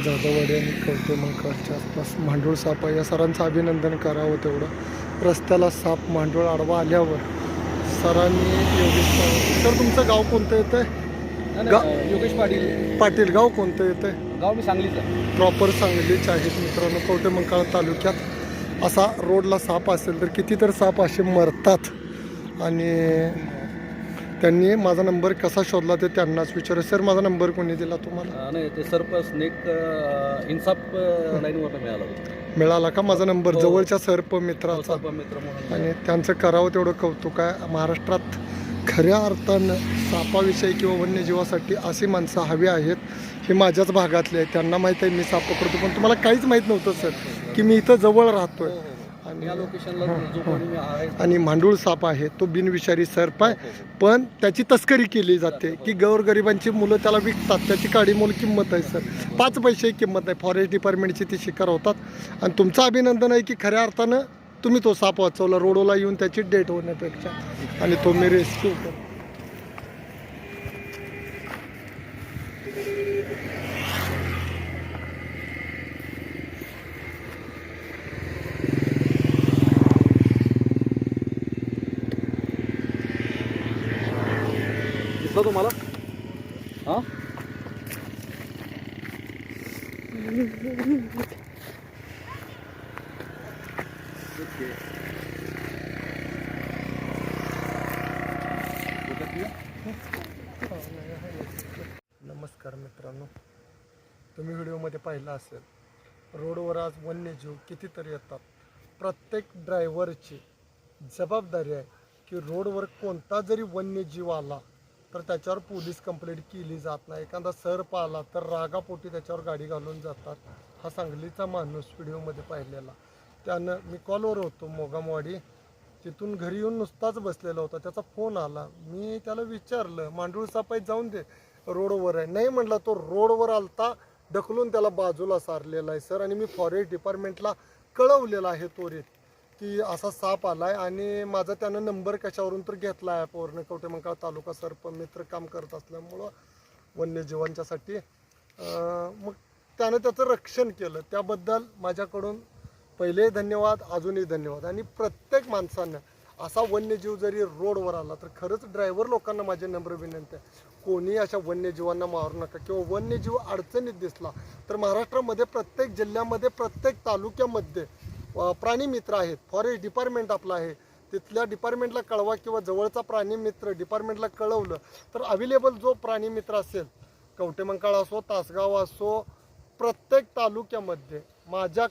जाधववाडी आणि कवटे मंकाळच्या आसपास मांडूळ साप आहे. या सरांचं अभिनंदन करावं तेवढं. रस्त्याला साप मांडूळ आडवा आल्यावर सरांनी योगेश पाटील- सर तुमचं गाव कोणतं येतं? गा- नाही, योगेश पाटील. पाटील गाव कोणतं येतं? गाव मी सांगलीच आहे. प्रॉपर सांगलीचे आहेत मित्रांनो कवटे मंकाळ तालुक्यात असा रोडला साप असेल तर किती तर साप असे मरतात. आणि त्यांनी माझा नंबर कसा शोधला ते त्यांनाच विचारलं. सर माझा नंबर कोणी दिला तुम्हाला? अं, नाही ते सर्प स्नेक अं, इन्साफ लाईनवर मिळाला होता. मिळाला का माझा नंबर? हो. जवळच्या सर्प मित्राचा. मित्र म्हणून आणि त्यांचं करावं तेवढं कौतुक आहे. महाराष्ट्रात खऱ्या अर्थानं सापाविषयी किंवा वन्यजीवासाठी अशी माणसं हवी आहेत हे माझ्याच भागातले आहेत. त्यांना माहीत आहे मी साप पकडतो. पण तुम्हाला काहीच माहीत नव्हतं सर की मी इथं जवळ राहतोय. हो, हो. आणि मी आहे. आणि मांडूळ साप आहे तो बिनविषारी सर्प आहे. पण त्याची तस्करी केली जाते की गोरगरिबांची मुलं त्याला विकतात. त्याची काडी मोल किंमत आहे सर. पाच पैसे किंमत आहे. फॉरेस्ट डिपार्टमेंटची ती शिकार होतात. आणि तुमचं अभिनंदन आहे की खऱ्या अर्थानं तुम्ही तो साप वाचवला. रोडोला येऊन त्याची डेट होण्यापेक्षा. आणि तो मी रेस्क्यू केला तुम्हाला. हां? नमस्कार मित्रांनो. तुम्ही व्हिडिओमध्ये पाहिला असेल रोडवर आज वन्यजीव कितीतरी येतात. प्रत्येक ड्रायव्हरची जबाबदारी आहे की रोडवर कोणता जरी वन्यजीव आला तर त्याच्यावर पोलीस कंप्लेंट केली जात नाही. एखादा सर्प आला तर रागापोटी त्याच्यावर गाडी घालून जातात. हा सांगलीचा माणूस व्हिडिओमध्ये पाहिलेला. त्यानं मी कॉलवर होतो मोगामवाडी. तिथून घरी येऊन नुसताच बसलेला होता. त्याचा फोन आला. मी त्याला विचारलं मांडूळ सापाई जाऊन दे. रोडवर आहे. नाही म्हटलं तो रोडवर आलता. ढकलून त्याला बाजूला सारलेला आहे सर. आणि मी फॉरेस्ट डिपार्टमेंटला कळवलेला आहे त्वरित की असा साप आलाय आणि माझा त्यानं नंबर कशावरून तर घेतला आहे ॲपवरनं कवटेमंकाळ तालुका सर्प मित्र काम करत असल्यामुळं वन्यजीवांच्यासाठी. मग त्यानं त्याचं रक्षण केलं. त्याबद्दल माझ्याकडून पहिले धन्यवाद अजूनही धन्यवाद. आणि प्रत्येक माणसानं असा वन्यजीव जरी रोडवर आला तर खरंच ड्रायव्हर लोकांना माझी नम्र विनंती आहे. कोणी अशा वन्यजीवांना मारू नका. किंवा वन्यजीव अडचणीत दिसला तर महाराष्ट्रामध्ये प्रत्येक जिल्ह्यामध्ये प्रत्येक तालुक्यामध्ये प्राणी मित्र आहेत. फॉरेस्ट डिपार्टमेंट आपलं आहे. तिथल्या डिपार्टमेंटला कळवा किंवा जवळचा प्राणी मित्र डिपार्टमेंटला कळवलं तर अवेलेबल जो प्राणी मित्र असेल कवटेमंकाळ असो तासगाव असो प्रत्येक तालुक्यामध्ये माझ्या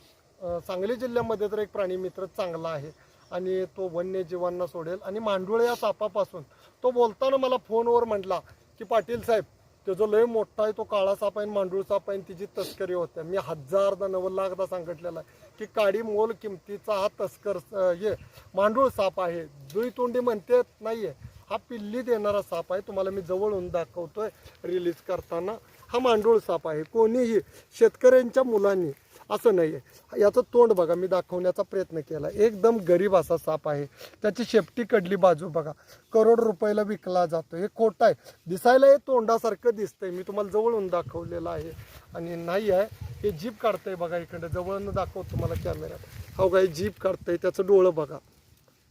सांगली जिल्ह्यामध्ये तर एक प्राणी मित्र चांगला आहे आणि तो वन्यजीवांना सोडेल आणि मांडुळ या सापापासून तो बोलताना मला फोनवर म्हटला की पाटील साहेब तो जो लय मोठा आहे तो काळा साप आहे आणि मांडूळ साप आहे आणि तिची तस्करी होते. मी हजारदा नव्वद लाखदा सांगितलेला आहे की काडी मोल किमतीचा हा तस्कर हे मांडूळ साप आहे. जुई तोंडी म्हणते आहे हा पिल्ली देणारा साप आहे. तुम्हाला मी जवळून दाखवतोय. रिलीज करताना हा मांडूळ साप आहे. कोणीही शेतकऱ्यांच्या मुलांनी असं नाही आहे याचं तोंड बघा मी दाखवण्याचा प्रयत्न केला. एकदम गरीब असा साप आहे. त्याची शेपटी कडली बाजू बघा. करोड रुपयाला विकला जातो. हे खोटं आहे. दिसायला हे तोंडासारखं दिसतंय. मी तुम्हाला जवळून दाखवलेलं आहे. आणि नाही आहे. हे जीप काढतंय बघा इकडे. जवळून दाखवतो तुम्हाला कॅमेऱ्यात. हो काय जीप काढतंय. त्याचं डोळं बघा.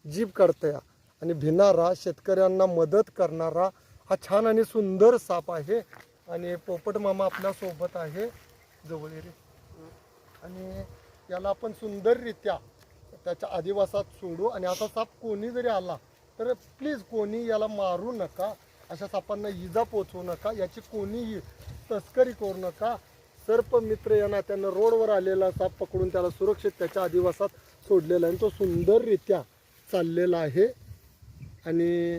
जीप काढतंय आणि भिनारा शेतकऱ्यांना मदत करणारा हा छान आणि सुंदर साप आहे. आणि पोपट मामा आपल्यासोबत आहे. जवळ ये रे. आणि याला आपण सुंदररित्या त्याच्या आदिवासात सोडू. आणि असा साप कोणी जरी आला तर प्लीज कोणी याला मारू नका. अशा सापांना इजा पोचवू नका. याची कोणीही तस्करी करू नका. सर्प मित्र या नात्यानं रोडवर आलेला साप पकडून त्याला सुरक्षित त्याच्या आदिवासात सोडलेला आहे. आणि तो सुंदररित्या चाललेला आहे. आणि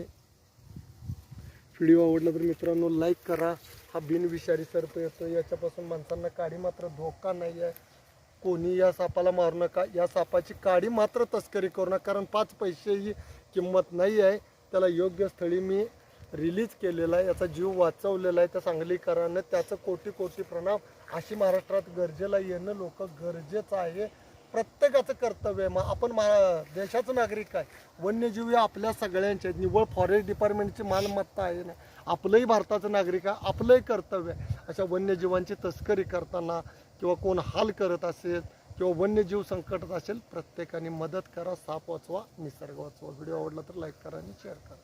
व्हिडिओ आवडला तर मित्रांनो लाईक करा. हा बिनविषारी सर्प येतो याच्यापासून माणसांना काही मात्र धोका नाही आहे कोणी या सापाला मारू नका. या सापाची काडी मात्र तस्करी करू नका. कारण पाच पैसेही किंमत नाही आहे. त्याला योग्य स्थळी मी रिलीज केलेला आहे. याचा जीव वाचवलेला आहे. त्या सांगलीकरानं त्याचं कोटी कोटी प्रणाम. अशी महाराष्ट्रात गरजेला येणं लोक गरजेचं आहे. प्रत्येकाचं कर्तव्य आहे. मग आपण मा देशाचं नागरिक आहे. वन्यजीव हे आपल्या सगळ्यांचे निव्वळ फॉरेस्ट डिपार्टमेंटची मालमत्ता आहे ना. आपलंही भारताचं नागरिक आहे. आपलंही कर्तव्य आहे. अशा वन्यजीवांची तस्करी करताना किंवा कोण हाल करत असेल किंवा वन्यजीव संकटात असेल प्रत्येकाने मदत करा साप वाचवा निसर्ग वाचवा. व्हिडिओ आवडला तर लाईक करा आणि शेअर करा.